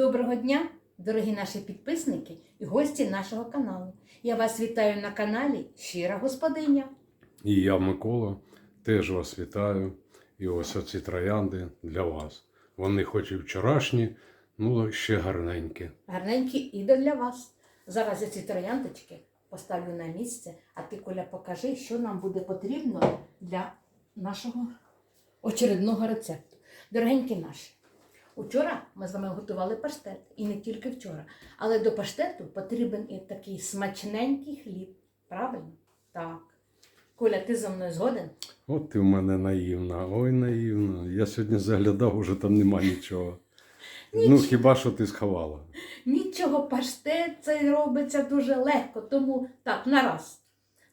Доброго дня, дорогі наші підписники і гості нашого каналу. Я вас вітаю на каналі Щира Господиня. І я, Микола, теж вас вітаю. І ось оці троянди для вас. Вони хоч і вчорашні, ну ще гарненькі. Гарненькі і для вас. Зараз я ці трояндочки поставлю на місце, а ти, Коля, покажи, що нам буде потрібно для нашого очередного рецепту. Дорогенькі наші, Учора ми з вами готували паштет, і не тільки вчора. Але до паштету потрібен і такий смачненький хліб. Правильно? Так. Коля, ти зі мною згоден? От ти в мене наївна, ой наївна. Я сьогодні заглядав, уже там нема нічого. Ну, хіба що ти сховала? Нічого, паштет цей робиться дуже легко, тому так, нараз.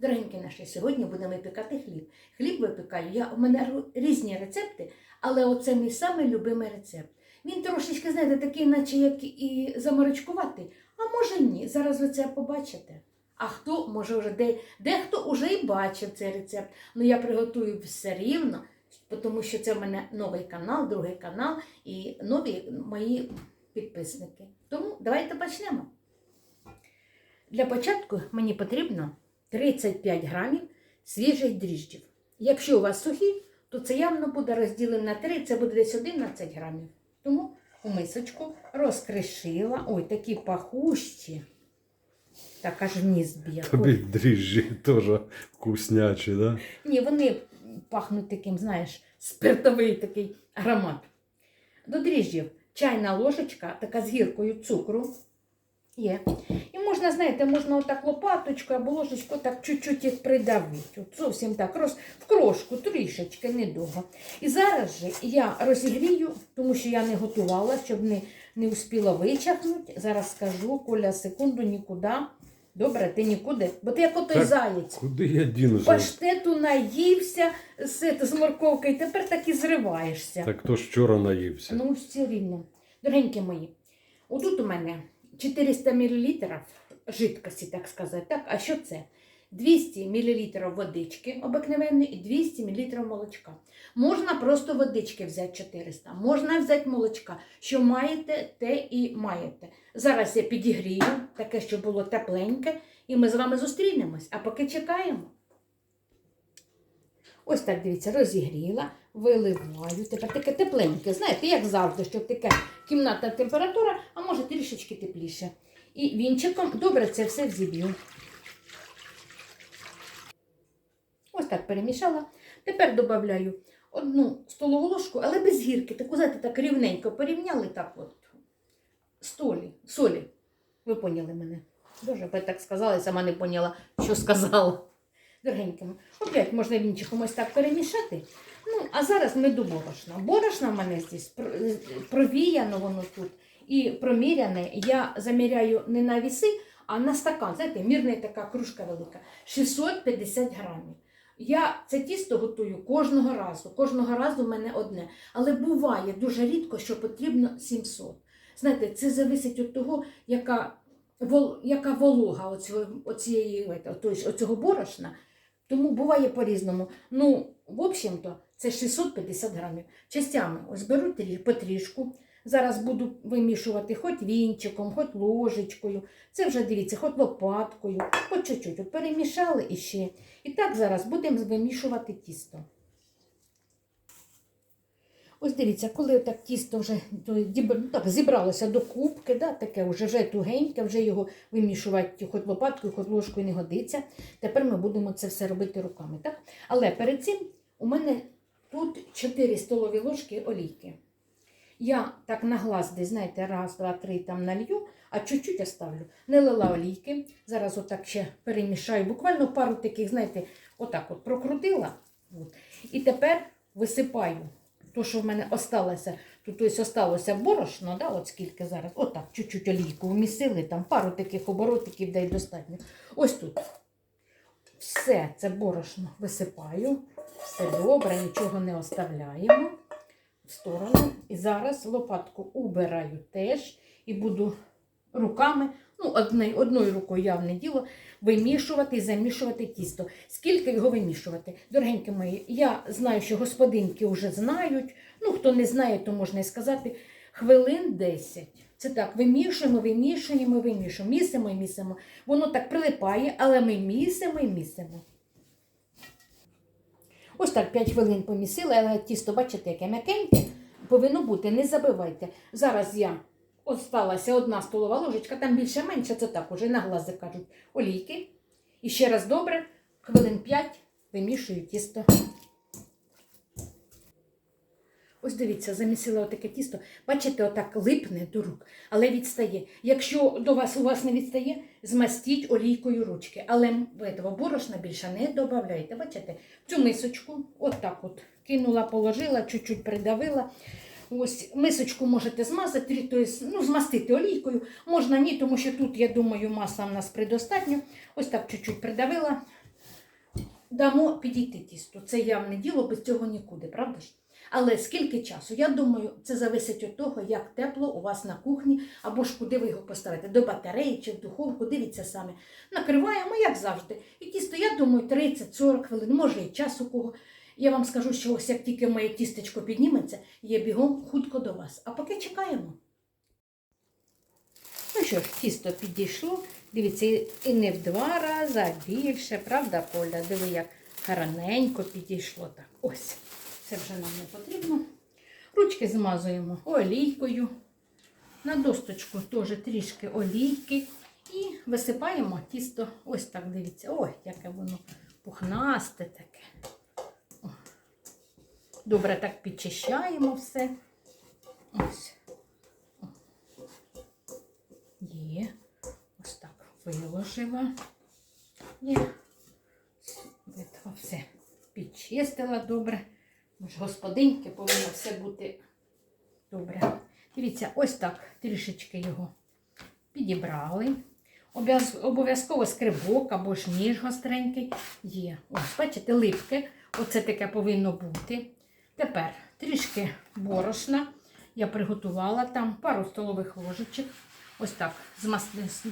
Дорогенькі наші, сьогодні будемо випікати хліб. Хліб випікаю. Я, у мене різні рецепти, але оце мій самий любимий рецепт. Він трошечки, знаєте, такий, наче як і заморочкуватий, а може ні. Зараз ви це побачите. А хто, може, вже де, дехто вже і бачив цей рецепт. Ну я приготую все рівно, тому що це в мене новий канал, другий канал і нові мої підписники. Тому давайте почнемо. Для початку мені потрібно 35 грамів свіжих дріжджів. Якщо у вас сухі, то це явно буде розділено на 3, це буде десь 11 грамів. Тому у мисочку розкришила. Ой, такі пахущі. Так аж ніс б'є. Тобі дріжджі теж вкуснячі, да? Ні, вони пахнуть таким, знаєш, спиртовий такий аромат. До дріжджів чайна ложечка, така з гіркою цукру. Є. І можна, знаєте, можна отак лопаточкою або ложечкою так чуть-чуть їх придавити. От зовсім так, роз, в крошку, трішечки, недовго. І зараз же я розігрію, тому що я не готувала, щоб не, не успіла вичахнути. Зараз скажу, Коля, секунду, нікуди. Добре, ти нікуди, бо ти як отой заєць. Куди я дінуся? Паштету наївся з, з морковкою, тепер так і зриваєшся. Так то ж вчора наївся. Ну, все рівно. Дорогенькі мої, отут у мене 400 мл жидкості, так сказати. Так, а що це? 200 мл водички обикновенної і 200 мл молочка. Можна просто водички взяти 400, можна взяти молочка. Що маєте, те і маєте. Зараз я підігрію, таке, щоб було тепленьке, і ми з вами зустрінемось. А поки чекаємо. Ось так, дивіться, розігріла, виливаю. Тепер таке тепленьке, знаєте, як завжди, щоб така кімнатна температура, а може трішечки тепліше. І вінчиком добре це все взіб'ю. Ось так перемішала. Тепер додаю одну столову ложку, але без гірки. Таку, знаєте, так рівненько порівняли так от. Столі, солі. Ви поняли мене. Дуже ви так сказали, сама не поняла, що сказала. Дорогенькими. Опять можна вінчиком ось так перемішати. Ну, а зараз ми до борошна. Борошна в мене здесь провіяно воно тут і проміряне. Я заміряю не на віси, а на стакан. Знаєте, мірна така кружка велика. 650 грамів. Я це тісто готую кожного разу. Кожного разу в мене одне. Але буває дуже рідко, що потрібно 700. Знаєте, це залежить від того, яка, вол, яка волога оцього, оцієї, оцього борошна. Тому буває по-різному. Ну, в общем-то, це 650 грамів. Частями ось беру потрішку. Зараз буду вимішувати хоч вінчиком, хоч ложечкою. Це вже дивіться, хоч лопаткою, хоч чуть-чуть. Перемішали і ще. І так зараз будемо вимішувати тісто. Ось дивіться, коли так тісто вже ну, так, зібралося до кубки, да, таке вже, вже тугеньке, вже його вимішувати хоч лопаткою, хоч ложкою не годиться. Тепер ми будемо це все робити руками. Так? Але перед цим у мене тут 4 столові ложки олійки. Я так на глаз, десь, знаєте, раз, два, три там налью, а чуть-чуть оставлю. Не лила олійки. Зараз отак ще перемішаю. Буквально пару таких, знаєте, отак от прокрутила. От. І тепер висипаю то, що в мене осталося, тут ось осталося борошно, да, от скільки зараз, отак, чуть-чуть олійку вмісили, там пару таких оборотиків дай достатньо. Ось тут. Все це борошно висипаю, все добре, нічого не оставляємо в сторону. І зараз лопатку убираю теж і буду руками, ну, одною рукою явне діло, вимішувати і замішувати тісто. Скільки його вимішувати? Дорогенькі мої, я знаю, що господинки вже знають. Ну, хто не знає, то можна і сказати. Хвилин 10. Це так, вимішуємо, вимішуємо, вимішуємо, місимо і місимо. Воно так прилипає, але ми місимо і місимо. Ось так 5 хвилин помісили, але тісто, бачите, яке м'якеньке, повинно бути, не забивайте. Зараз я осталася одна столова ложечка, там більше-менше, це так, уже на глази кажуть, олійки. І ще раз добре, хвилин 5 вимішую тісто. Ось дивіться, замісила отаке тісто. Бачите, отак липне до рук, але відстає. Якщо до вас у вас не відстає, змастіть олійкою ручки. Але этого борошна більше не додавайте. Бачите, цю мисочку, отак от кинула, положила, чуть-чуть придавила. Ось мисочку можете змазати, тобто, ну, змастити олійкою. Можна ні, тому що тут, я думаю, маса в нас предостатньо. Ось так чуть-чуть придавила. Дамо підійти тісту. Це явне діло, без цього нікуди, правда ж? Але скільки часу? Я думаю, це залежить від того, як тепло у вас на кухні, або ж куди ви його поставите, до батареї чи в духовку, дивіться самі. Накриваємо, як завжди. І тісто, я думаю, 30-40 хвилин, може і час у кого. Я вам скажу, що ось як тільки моє тістечко підніметься, я бігом хутко до вас. А поки чекаємо. Ну що ж, тісто підійшло. Дивіться, і- не в два рази, а більше, правда, Коля? Диви, як гарненько підійшло так. Ось. Це вже нам не потрібно. Ручки змазуємо олійкою. На досточку теж трішки олійки. І висипаємо тісто. Ось так дивіться. Ой, яке воно пухнасте таке. Добре так підчищаємо все. Ось. Є. Ось так виложила. Є. Все підчистила добре. Ж господиньки повинно все бути добре. Дивіться, ось так трішечки його підібрали. Обов'язково скрибок або ж ніж гостренький є. Ось, бачите, липке. Оце таке повинно бути. Тепер трішки борошна. Я приготувала там пару столових ложечок. Ось так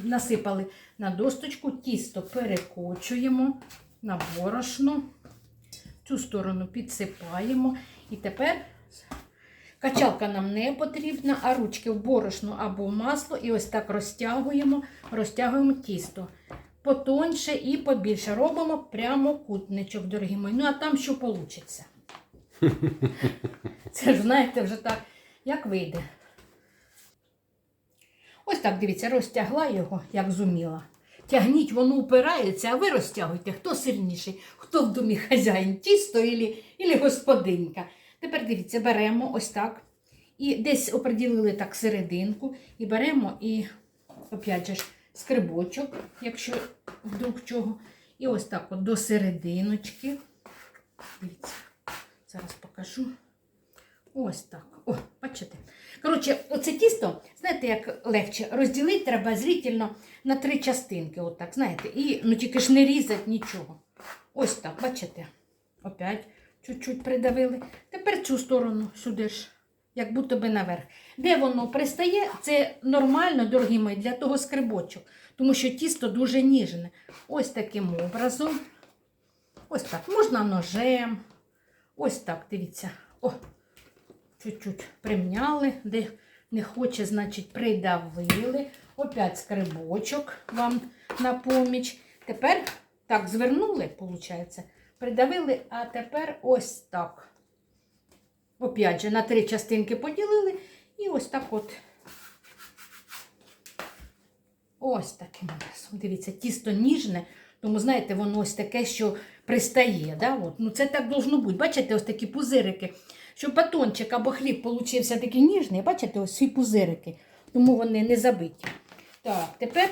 насипали на досточку, тісто перекочуємо на борошно. Цю сторону підсипаємо. І тепер качалка нам не потрібна, а ручки в борошно або в масло. І ось так розтягуємо, розтягуємо тісто. Потоньше і побільше. Робимо прямо кутничок, дорогі мої. Ну, а там що вийде. Це ж, знаєте, вже так, як вийде. Ось так, дивіться, розтягла його, як зуміла. Тягніть, воно упирається, а ви розтягуйте, хто сильніший, хто в домі хазяїн, тісто ілі, господинка. Тепер дивіться, беремо ось так. І десь оприділили так серединку. І беремо і, опять же, скрибочок, якщо вдруг чого. І ось так от до серединочки. Дивіться, зараз покажу. Ось так. О, бачите. Коротше, оце тісто, знаєте, як легше розділити треба зрительно на три частинки. Отак, знаєте, і ну тільки ж не різати нічого. Ось так, бачите? Опять чуть-чуть придавили. Тепер цю сторону сюди ж, як будто би наверх. Де воно пристає, це нормально, дорогі мої, для того скрибочок, тому що тісто дуже ніжне. Ось таким образом. Ось так. Можна ножем. Ось так, дивіться. О, чуть-чуть примняли, де не хоче, значить, придавили. Опять скрибочок вам на поміч. Тепер так звернули, виходить, придавили, а тепер ось так. Опять же, на три частинки поділили і ось так от. Ось таким образом. Дивіться, тісто ніжне, тому, знаєте, воно ось таке, що пристає. Да? От. Ну, це так должно бути. Бачите, ось такі пузирики. Щоб батончик або хліб получився такий ніжний, бачите, ось ці пузирики. Тому вони не забиті. Так, тепер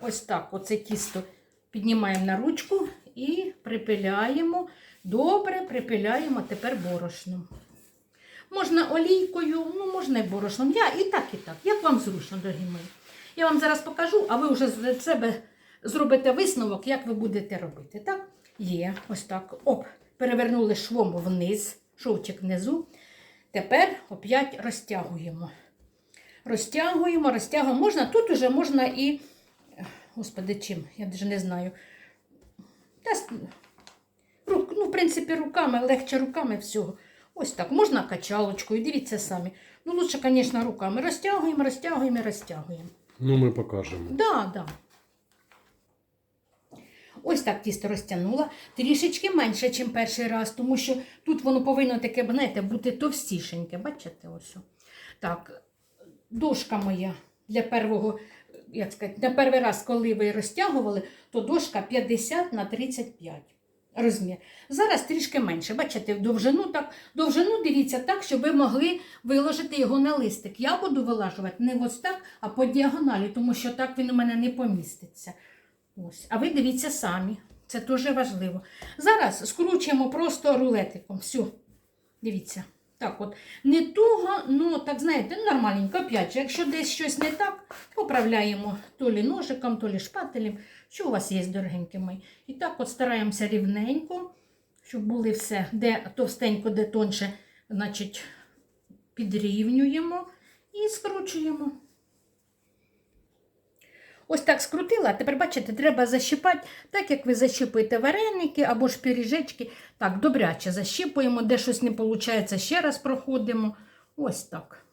ось так оце тісто піднімаємо на ручку і припиляємо. Добре припиляємо тепер борошном. Можна олійкою, ну можна і борошном. Я і так, і так. Як вам зручно, дорогі мої. Я вам зараз покажу, а ви вже з себе зробите висновок, як ви будете робити. Так? Є, ось так. Оп, перевернули швом вниз, шовчик внизу. Тепер опять розтягуємо. Розтягуємо, розтягуємо. Можна, тут уже можна і. Господи, чим? Я навіть не знаю. Та, ну, в принципі, руками, легше руками всього. Ось так. Можна качалочкою, дивіться самі. Ну, лучше, звісно, руками. Розтягуємо, розтягуємо розтягуємо. Ну, ми покажемо. Да, да. Ось так тісто розтягнула. Трішечки менше, ніж перший раз, тому що тут воно повинно таке, знаєте, бути товстішеньке. Бачите, ось. Так, дошка моя для первого, як сказати, на перший раз, коли ви розтягували, то дошка 50 на 35 розмір. Зараз трішки менше. Бачите, в довжину так. Довжину дивіться так, щоб ви могли виложити його на листик. Я буду вилажувати не ось так, а по діагоналі, тому що так він у мене не поміститься. Ось. А ви дивіться самі. Це дуже важливо. Зараз скручуємо просто рулетиком. Все. Дивіться. Так от. Не туго, ну так знаєте, нормальненько. Опять же, якщо десь щось не так, поправляємо то лі ножиком, то лі шпателем. Що у вас є, дорогенькі мої? І так от стараємося рівненько, щоб були все, де товстенько, де тонше, значить, підрівнюємо і скручуємо. Ось так скрутила, а тепер, бачите, треба защипати, так як ви защипуєте вареники або ж пиріжечки. Так, добряче защипуємо, де щось не виходить, ще раз проходимо. Ось так.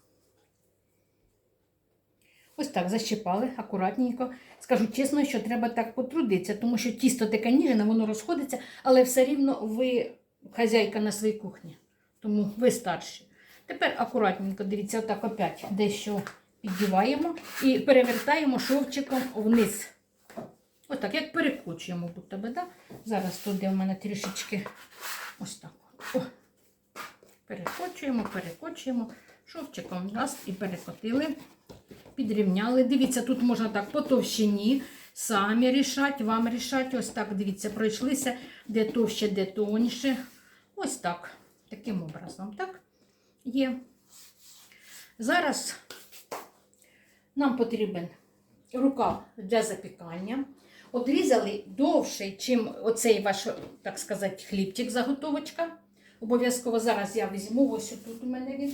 Ось так защипали акуратненько. Скажу чесно, що треба так потрудитися, тому що тісто таке ніжне, воно розходиться, але все рівно ви хазяйка на своїй кухні. Тому ви старші. Тепер акуратненько, дивіться, отак опять дещо піддіваємо і перевертаємо шовчиком вниз. Отак, як перекочуємо, будто би, да? Зараз туди в мене трішечки ось так. О. Перекочуємо, перекочуємо, шовчиком раз і перекотили, підрівняли. Дивіться, тут можна так по товщині. Самі рішать, вам рішать. Ось так, дивіться, пройшлися, де товще, де тоньше. Ось так. Таким образом, так? Є. Зараз нам потрібен рукав для запікання. Одрізали довший, чим оцей ваш, так сказати, хлібчик заготовочка. Обов'язково зараз я візьму, ось тут у мене він.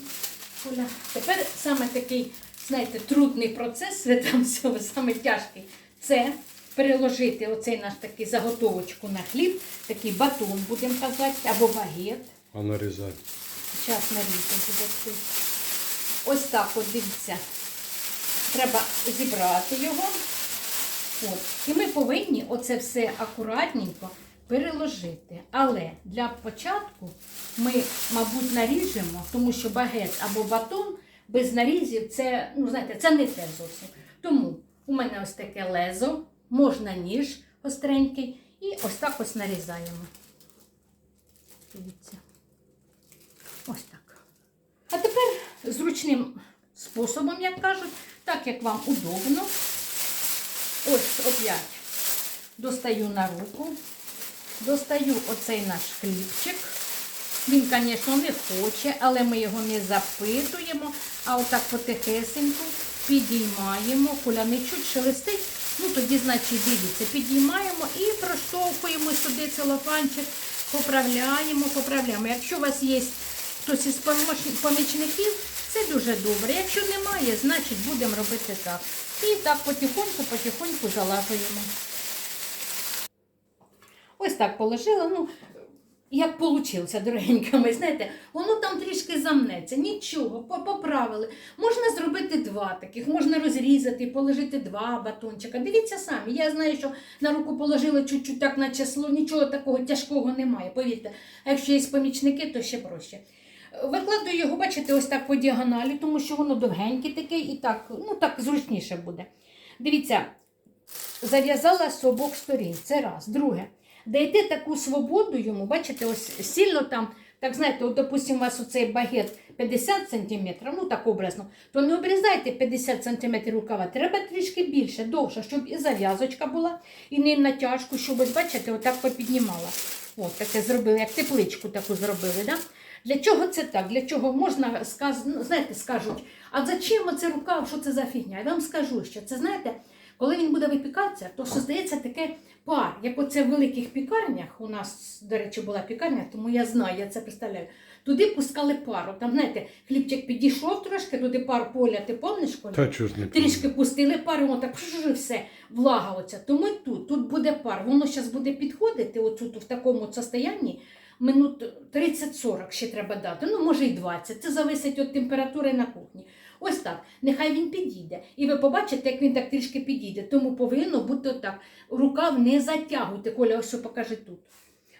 Тепер саме такий, знаєте, трудний процес в цьому всьому, саме тяжкий. Це переложити оцей наш такий заготовочку на хліб, такий батон, будемо казати, або багет. А нарізати. Зараз нарізати. Ось так, от дивіться. Треба зібрати його. От. І ми повинні оце все акуратненько переложити. Але для початку ми, мабуть, наріжемо, тому що багет або батон без нарізів це, ну, знаєте, це не те зовсім. Тому у мене ось таке лезо, можна ніж остренький, і ось так ось нарізаємо. Дивіться. Ось так. А тепер зручним способом, як кажуть, так як вам удобно. Ось опять достаю на руку, достаю оцей наш хлібчик. Він, звісно, не хоче, але ми його не запитуємо, а отак потихесеньку підіймаємо, куля не чуть шелестить, ну тоді, значить, дивіться, підіймаємо і проштовхуємо сюди целофанчик, поправляємо, поправляємо. Якщо у вас є хтось із помічників, це дуже добре. Якщо немає, значить будемо робити так. І так потихоньку, потихоньку залажуємо. Ось так положила. Ну, як вийшло, дорогенька, ми знаєте, воно там трішки замнеться, нічого, поправили. Можна зробити два таких, можна розрізати, положити два батончика. Дивіться самі, я знаю, що на руку положили чуть-чуть так на число, нічого такого тяжкого немає, повірте. А якщо є помічники, то ще проще. Викладаю його, бачите, ось так по діагоналі, тому що воно довгеньке таке і так, ну так зручніше буде. Дивіться, зав'язала з обох сторін. Це раз. Друге, дайте таку свободу йому, бачите, ось сильно там, так знаєте, от, допустимо, у вас оцей багет 50 см, ну так образно, то не обрізайте 50 см рукава, треба трішки більше, довше, щоб і зав'язочка була, і не натяжку, щоб ось, бачите, отак попіднімала. От таке зробили, як тепличку таку зробили. Да? Для чого це так? Для чого можна сказ... ну, знаєте, скажуть, а зачем оце рукав, що це за фігня? Я вам скажу, що це знаєте, коли він буде випікатися, то создається таке пар, як оце в великих пікарнях. У нас, до речі, була пікарня, тому я знаю, я це представляю. Туди пускали пару. Там, знаєте, хлібчик підійшов трошки, туди пар поля, ти помниш, Коля? Та чого ж не Трішки пустили пар, воно так «пш-пш-пш» все, влага оця. Тому тут, тут буде пар. Воно зараз буде підходити отут в такому состоянні, минут 30-40 ще треба дати. Ну, може і 20. Це зависить від температури на кухні. Ось так. Нехай він підійде. І ви побачите, як він так трішки підійде. Тому повинно бути отак. Рукав не затягуйте. Коля, ось що покаже тут.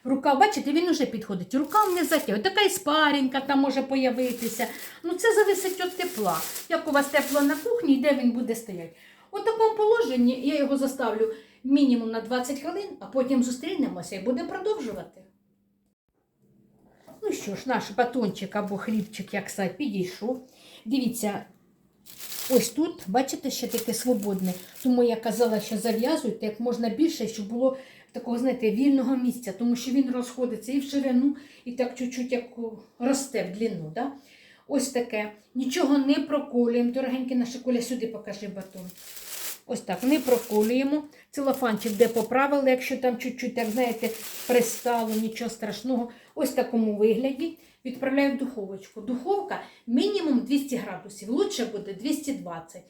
Рукав, бачите, він уже підходить. Рукав не затягуйте. Така іспарінка там може появитися. Ну це зависить від тепла. Як у вас тепло на кухні, і де він буде стояти. У такому положенні я його заставлю мінімум на 20 хвилин, а потім зустрінемося і будемо продовжувати. Ну що ж, наш батончик або хлібчик, як сказати, підійшов. Дивіться, ось тут, бачите, ще таке свободне. Тому я казала, що зав'язуйте як можна більше, щоб було такого, знаєте, вільного місця, тому що він розходиться і в ширину, і так чуть-чуть як росте в длину. Да? Ось таке. Нічого не проколюємо. Дорогенькі наші коля, сюди покажи батон. Ось так, не проколюємо. Целофанчик де поправили, якщо там чуть-чуть, так знаєте, пристало, нічого страшного. Ось в такому вигляді відправляю в духовочку. Духовка мінімум 200 градусів, лучше буде 220.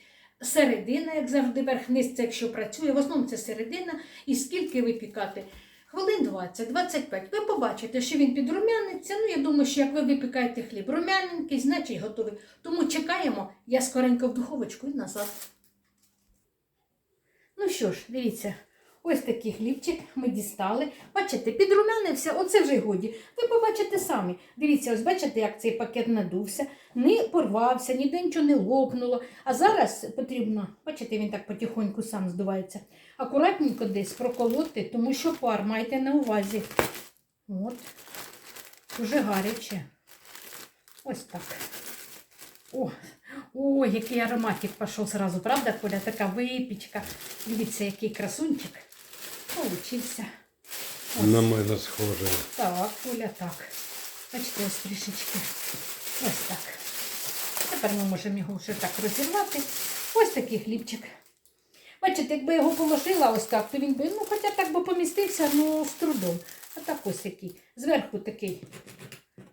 Середина, як завжди, верх-низ, це якщо працює, в основному це середина. І скільки випікати? Хвилин 20-25. Ви побачите, що він підрумяниться. Ну, я думаю, що як ви випікаєте хліб рум'яненький, значить готовий. Тому чекаємо, я скоренько в духовочку і назад. Ну що ж, дивіться, ось такий хлібчик ми дістали. Бачите, підрумянився, оце вже й годі. Ви побачите самі. Дивіться, ось бачите, як цей пакет надувся, не порвався, ніде нічого не лопнуло. А зараз потрібно, бачите, він так потихоньку сам здувається. Акуратненько десь проколоти, тому що пар майте на увазі. От, дуже гаряче. Ось так. О, о, який ароматик пішов зразу, правда, Коля? Така випічка. Дивіться, який красунчик. Получився. Ось. На мене схоже. Так, Коля, так. Бачите, ось трішечки. Ось так. Тепер ми можемо його вже так розірвати. Ось такий хлібчик. Бачите, якби його положила ось так, то він би, ну, хоча так би помістився, ну, з трудом. А так ось який. Зверху такий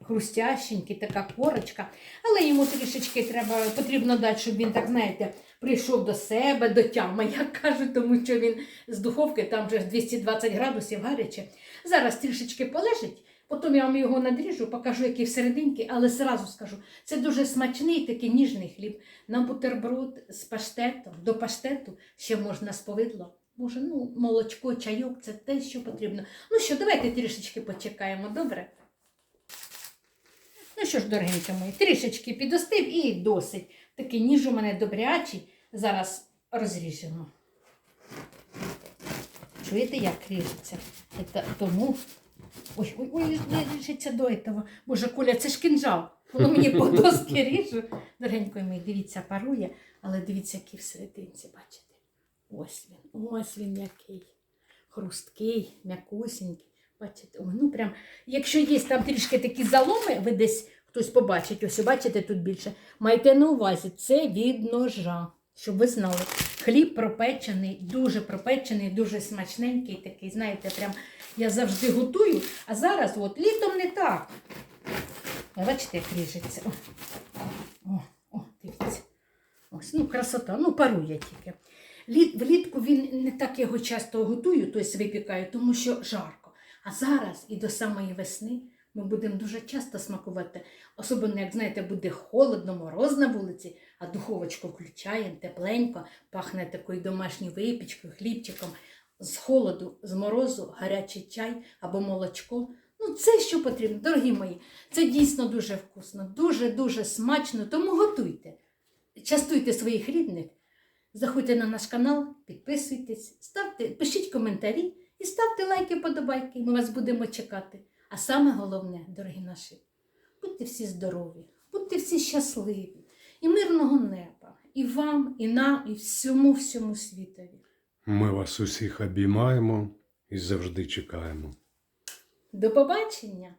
хрустященький, така корочка. Але йому трішечки треба, потрібно дати, щоб він, так знаєте, прийшов до себе, до тями, як кажуть, тому що він з духовки, там вже 220 градусів гаряче. Зараз трішечки полежить, потім я вам його надріжу, покажу, який всерединки, але зразу скажу, це дуже смачний такий ніжний хліб. На бутерброд з паштетом, до паштету ще можна з повидлом. Може, ну, молочко, чайок це те, що потрібно. Ну що, давайте трішечки почекаємо, добре? Ну що ж, дорогенькі мої, трішечки підостив і досить. Такий ніж у мене добрячий. Зараз розріжемо. Чуєте, як ріжеться? Це тому. Ой, ой, ой, не ріжеться до этого. Боже, Коля, це ж кинжал. Воно мені по доски ріжу. Дорогенько мій, дивіться, парує, але дивіться, який всерединці, бачите? Ось він, ось він який. Хрусткий, м'якусенький. Бачите, Ой, ну прям, якщо є там трішки такі заломи, ви десь хтось побачить, ось бачите тут більше. Майте на увазі, це від ножа, щоб ви знали. Хліб пропечений, дуже пропечений, дуже смачненький такий, знаєте, прям я завжди готую, а зараз от літом не так. Бачите, як ріжеться. О, о, о, дивіться. Ось, ну, красота, ну, парує тільки. Літ, влітку він не так його часто готую, тобто випікаю, тому що жарко. А зараз і до самої весни ми будемо дуже часто смакувати. Особливо, як знаєте, буде холодно, мороз на вулиці, а духовочку включаємо, тепленько, пахне такою домашньою випічкою, хлібчиком. З холоду, з морозу, гарячий чай або молочко. Ну, це що потрібно, дорогі мої. Це дійсно дуже вкусно, дуже-дуже смачно, тому готуйте. Частуйте своїх рідних. Заходьте на наш канал, підписуйтесь, ставте, пишіть коментарі і ставте лайки, подобайки. Ми вас будемо чекати. А саме головне, дорогі наші, будьте всі здорові, будьте всі щасливі і мирного неба. І вам, і нам, і всьому всьому світові. Ми вас усіх обіймаємо і завжди чекаємо. До побачення!